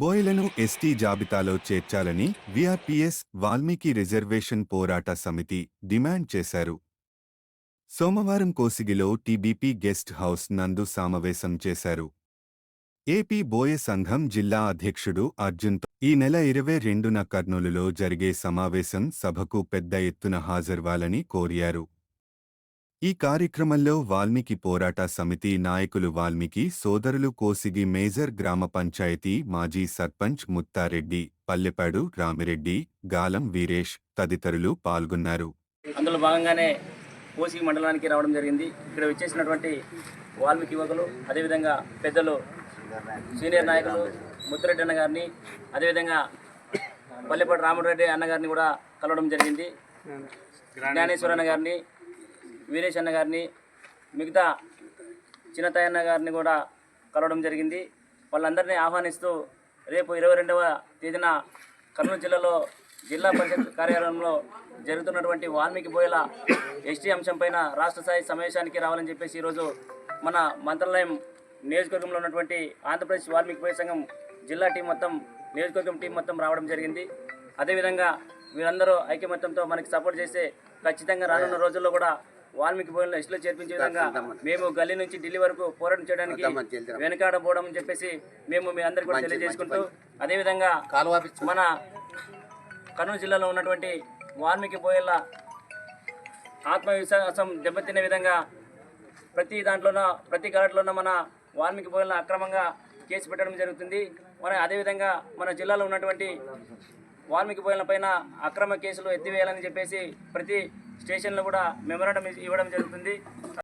బోయలను ST జాబితాలో చేర్చాలని విఆర్పిఎస్ Valmiki reservation పోరాట సమితి డిమాండ్ చేశారు. సోమవారం కోసిగిలో టీబీపీ గెస్ట్ హౌస్ నందు సమావేశం చేశారు. ఏపీ బోయ సంఘం జిల్లా అధ్యక్షుడు అర్జున్ ఈ నెల ఇరవై రెండున కర్నూలులో జరిగే సమావేశం సభకు పెద్ద ఎత్తున హాజరవ్వాలని కోరారు. ఈ కార్యక్రమంలో వాల్మీకి పోరాట సమితి నాయకులు వాల్మీకి సోదరులు కోసిగి మేజర్ గ్రామ పంచాయతీ మాజీ సర్పంచ్ ముత్తారెడ్డి పల్లెపాడు రామిరెడ్డి గాలం వీరేష్ తదితరులు పాల్గొన్నారు. అందులో భాగంగానే కోసిగి మండలానికి రావడం జరిగింది. ఇక్కడ వచ్చేసినటువంటి వాల్మీకి యువకులు అదేవిధంగా పెద్దలు సీనియర్ నాయకులు ముద్దురెడ్డి అన్న గారిని అదేవిధంగా పల్లెపాటి రామరెడ్డి అన్న గారిని కూడా కలవడం జరిగింది. జ్ఞానేశ్వర అన్న గారిని వీరేష్ అన్న గారిని మిగతా చిన్నతయన్న గారిని కూడా కలవడం జరిగింది. వాళ్ళందరినీ ఆహ్వానిస్తూ రేపు ఇరవై రెండవ తేదీన కర్నూలు జిల్లాలో జిల్లా పరిషత్ కార్యాలయంలో జరుగుతున్నటువంటి వాల్మీకి బోయల ఎస్టీ అంశంపైన రాష్ట్ర స్థాయి సమావేశానికి రావాలని చెప్పేసి ఈరోజు మన మంత్రాలయం నియోజకవర్గంలో ఉన్నటువంటి ఆంధ్రప్రదేశ్ వాల్మీకి బోయ సంఘం జిల్లా టీం మొత్తం నియోజకవర్గం టీం మొత్తం రావడం జరిగింది. అదేవిధంగా వీరందరూ ఐక్యమత్యంతో మనకి సపోర్ట్ చేస్తే ఖచ్చితంగా రానున్న రోజుల్లో కూడా వాల్మీకి బోయలను ఎస్టీలో చేర్పించే విధంగా మేము గల్లీ నుంచి ఢిల్లీ వరకు పోరాటం చేయడానికి వెనకాడబోవడం అని చెప్పేసి మేము మీ అందరికీ కూడా తెలియజేసుకుంటూ అదేవిధంగా మన కర్నూలు జిల్లాలో ఉన్నటువంటి వాల్మీకి బోయల ఆత్మవిశ్వాసం దెబ్బతినే విధంగా ప్రతి దాంట్లోనూ ప్రతి ఘాట్లోనూ మన వాల్మీకి బోయలను అక్రమంగా కేసు పెట్టడం జరుగుతుంది. మన అదేవిధంగా మన జిల్లాలో ఉన్నటువంటి వాల్మీకి బోయల పైన అక్రమ కేసులు ఎత్తివేయాలని చెప్పేసి ప్రతి స్టేషన్లో కూడా మెమరాండం ఇవ్వడం జరుగుతుంది.